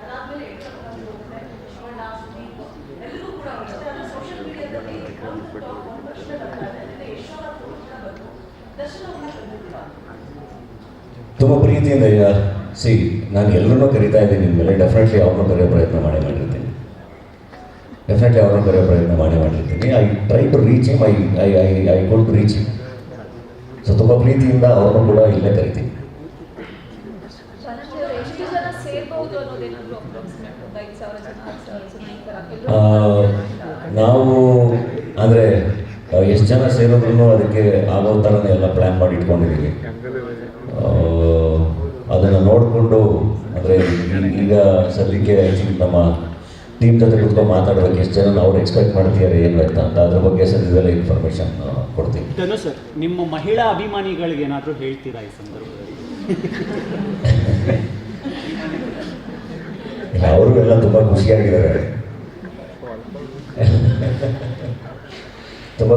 ಅದಾದ್ಮೇಲೆ ಎಲ್ಲರೂ ಕೂಡ ಮೀಡಿಯಾದಲ್ಲಿ ಒಂದು ತುಂಬ ಪ್ರೀತಿಯಿಂದ ಸಿ, ನಾನು ಎಲ್ಲರನ್ನೂ ಕರಿತಾ ಇದ್ದೀನಿ ನಿಮ್ಮೆಲ್ಲ ಡೆಫಿನೆಟ್ಲಿ ಅವ್ರನ್ನೂ ಕರೆಯೋ ಪ್ರಯತ್ನ ಮಾಡಿ ಡೆಫಿನೆಟ್ಲಿ ಅವರನ್ನು ಕರೆಯೋ ಪ್ರಯತ್ನ ಮಾಡಿ, ಮಾಡಿರ್ತೀನಿ. I try to reach him I I I I to reach so ತುಂಬ ಪ್ರೀತಿಯಿಂದ ಅವರನ್ನು ಕೂಡ ಇಲ್ಲೇ ಕರಿತೀನಿ. ನಾವು, ಅಂದರೆ ಎಷ್ಟು ಜನ ಸೇರಿದ್ರು ಅದಕ್ಕೆ ಆಗೋ ಥರನೇ ಎಲ್ಲ ಪ್ಲ್ಯಾನ್ ಮಾಡಿ ಇಟ್ಕೊಂಡಿದ್ದೀವಿ ಅದನ್ನು ನೋಡಿಕೊಂಡು, ಅಂದರೆ ಈಗ ಸದ್ಯಕ್ಕೆ ನಮ್ಮ ಟೀಮ್ ಜೊತೆ ಕುತ್ಕೊಂಡು ಮಾತಾಡಬೇಕು ಎಷ್ಟು ಜನ ಅವ್ರು ಎಕ್ಸ್ಪೆಕ್ಟ್ ಮಾಡ್ತಿದ್ದಾರೆ ಏನು ಅಂತ ಅಂತ ಅದ್ರ ಬಗ್ಗೆ ಸದ್ಯದಲ್ಲೇ ಇನ್ಫಾರ್ಮೇಷನ್ ಕೊಡ್ತೀವಿ ಧನು ಸರ್ ನಿಮ್ಮ ಮಹಿಳಾ ಅಭಿಮಾನಿಗಳಿಗೆ ಏನಾದರೂ ಹೇಳ್ತೀರಾ ಈ ಸಂದರ್ಭದಲ್ಲಿ? ಇಲ್ಲ ಅವರು ಎಲ್ಲ ತುಂಬ ಖುಷಿಯಾಗಿದ್ದಾರೆ. ತುಂಬ